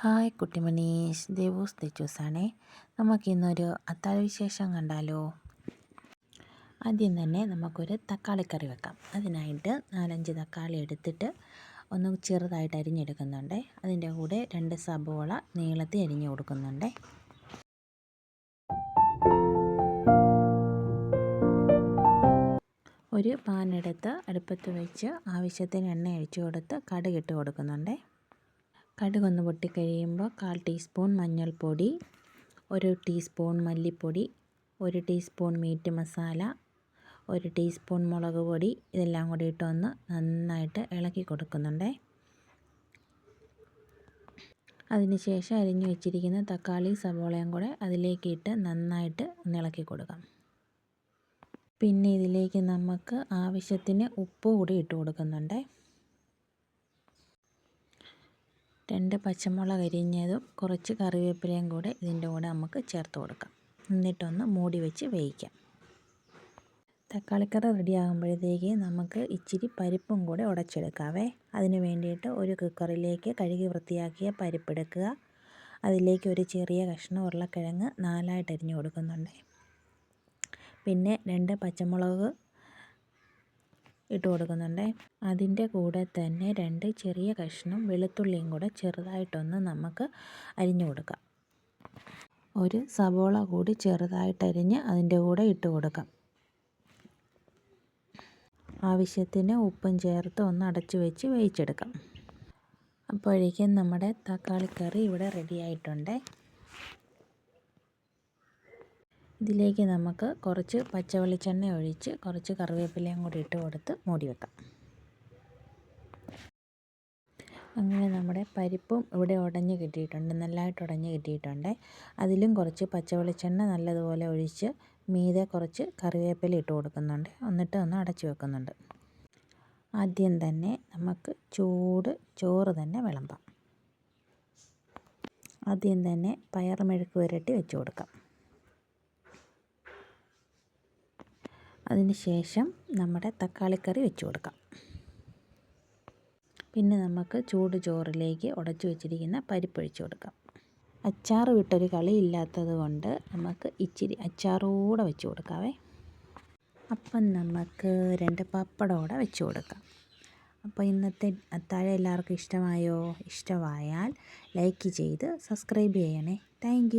Hi കുട്ടി കുട്ടിമണീസ് ദേവൂസ് തെച്ചൂസാണേ നമുക്കിന്നൊരു അത്താഴ വിശേഷം കണ്ടാലോ? ആദ്യം തന്നെ നമുക്കൊരു തക്കാളി കറി വെക്കാം. അതിനായിട്ട് നാലഞ്ച് തക്കാളി എടുത്തിട്ട് ഒന്ന് ചെറുതായിട്ട് അരിഞ്ഞെടുക്കുന്നുണ്ട്. അതിന്റെ കൂടെ രണ്ട് സബോള നീളത്തിൽ അരിഞ്ഞു കൊടുക്കുന്നുണ്ട്. ഒരു പാനെടുത്ത് അടുപ്പത്ത് വെച്ച് ആവശ്യത്തിന് എണ്ണ ഒഴിച്ചു കൊടുത്ത് കടുകിട്ട് കൊടുക്കുന്നുണ്ട്. കടുകൊന്ന് പൊട്ടിക്കഴിയുമ്പോൾ കാൽ ടീസ്പൂൺ മഞ്ഞൾപ്പൊടി ഒരു ടീസ്പൂൺ മല്ലിപ്പൊടി ഒരു ടീസ്പൂൺ മീറ്റ് മസാല ഒരു ടീസ്പൂൺ മുളക് പൊടി ഇതെല്ലാം കൂടി ഇട്ടൊന്ന് നന്നായിട്ട് ഇളക്കി കൊടുക്കുന്നുണ്ടേ. അതിനുശേഷം അരിഞ്ഞു വെച്ചിരിക്കുന്ന തക്കാളി സവോളയും കൂടെ അതിലേക്ക് ഇട്ട് നന്നായിട്ട് ഇളക്കി കൊടുക്കാം. പിന്നെ ഇതിലേക്ക് നമുക്ക് ആവശ്യത്തിന് ഉപ്പ് കൂടി ഇട്ട് കൊടുക്കുന്നുണ്ട്. രണ്ട് പച്ചമുളക് അരിഞ്ഞതും കുറച്ച് കറിവേപ്പിലയും കൂടെ ഇതിന്റെ കൂടെ നമുക്ക് ചേർത്ത് കൊടുക്കാം. എന്നിട്ടൊന്ന് മൂടി വെച്ച് വേവിക്കാം. തക്കാളിക്കറി റെഡി ആകുമ്പോഴത്തേക്ക് നമുക്ക് ഇച്ചിരി പരിപ്പും കൂടെ ഉടച്ചെടുക്കാവേ. അതിന് വേണ്ടിയിട്ട് ഒരു കുക്കറിലേക്ക് കഴുകി വൃത്തിയാക്കിയ പരിപ്പെടുക്കുക അതിലേക്ക് ഒരു ചെറിയ കഷ്ണം ഉരുളക്കിഴങ്ങ് നാലായിട്ട് അരിഞ്ഞു കൊടുക്കുന്നുണ്ട്. പിന്നെ രണ്ട് പച്ചമുളക് ഇട്ട് കൊടുക്കുന്നുണ്ട്. അതിന്റെ കൂടെ തന്നെ രണ്ട് ചെറിയ കഷ്ണം വെളുത്തുള്ളിയും കൂടെ ചെറുതായിട്ടൊന്ന് നമുക്ക് അരിഞ്ഞു കൊടുക്കാം. ഒരു സവോള കൂടി ചെറുതായിട്ട് അരിഞ്ഞ് അതിന്റെ കൂടെ ഇട്ട് കൊടുക്കാം. ആവശ്യത്തിന് ഉപ്പും ചേർത്ത് ഒന്ന് അടച്ചു വെച്ച് വേവിച്ചെടുക്കാം. അപ്പോഴേക്കും നമ്മുടെ തക്കാളിക്കറി ഇവിടെ റെഡി ആയിട്ടുണ്ട്. ഇതിലേക്ക് നമുക്ക് കുറച്ച് പച്ച വെളിച്ചെണ്ണ ഒഴിച്ച് കുറച്ച് കറിവേപ്പിലയും കൂടി ഇട്ട് കൊടുത്ത് മൂടി വെക്കാം. അങ്ങനെ നമ്മുടെ പരിപ്പും ഇവിടെ ഉടഞ്ഞ് കിട്ടിയിട്ടുണ്ട്. നല്ലതായിട്ട് ഉടഞ്ഞ് കിട്ടിയിട്ടുണ്ട്. അതിലും കുറച്ച് പച്ച വെളിച്ചെണ്ണ നല്ലതുപോലെ ഒഴിച്ച് മീതെ കുറച്ച് കറിവേപ്പില ഇട്ട് കൊടുക്കുന്നുണ്ട്. എന്നിട്ട് ഒന്ന് അടച്ചു വെക്കുന്നുണ്ട്. ആദ്യം തന്നെ നമുക്ക് ചൂട് ചോറ് തന്നെ വിളമ്പാം. ആദ്യം തന്നെ പയർ മെഴുക്ക് പുരട്ടി വെച്ച് കൊടുക്കാം. അതിന് ശേഷം നമ്മുടെ തക്കാളിക്കറി വെച്ച് കൊടുക്കാം. പിന്നെ നമുക്ക് ചൂട് ചോറിലേക്ക് ഉടച്ചു വെച്ചിരിക്കുന്ന പരിപ്പൊഴിച്ച് കൊടുക്കാം. അച്ചാർ വിട്ടൊരു കളി ഇല്ലാത്തത് കൊണ്ട് നമുക്ക് ഇച്ചിരി അച്ചാറൂടെ വെച്ച് കൊടുക്കാവേ. അപ്പം നമുക്ക് രണ്ട് പപ്പടോടെ വെച്ച് കൊടുക്കാം. അപ്പോൾ ഇന്നത്തെ അത്താഴം എല്ലാവർക്കും ഇഷ്ടമായോ? ഇഷ്ടമായാൽ ലൈക്ക് ചെയ്ത് സബ്സ്ക്രൈബ് ചെയ്യണേ. താങ്ക്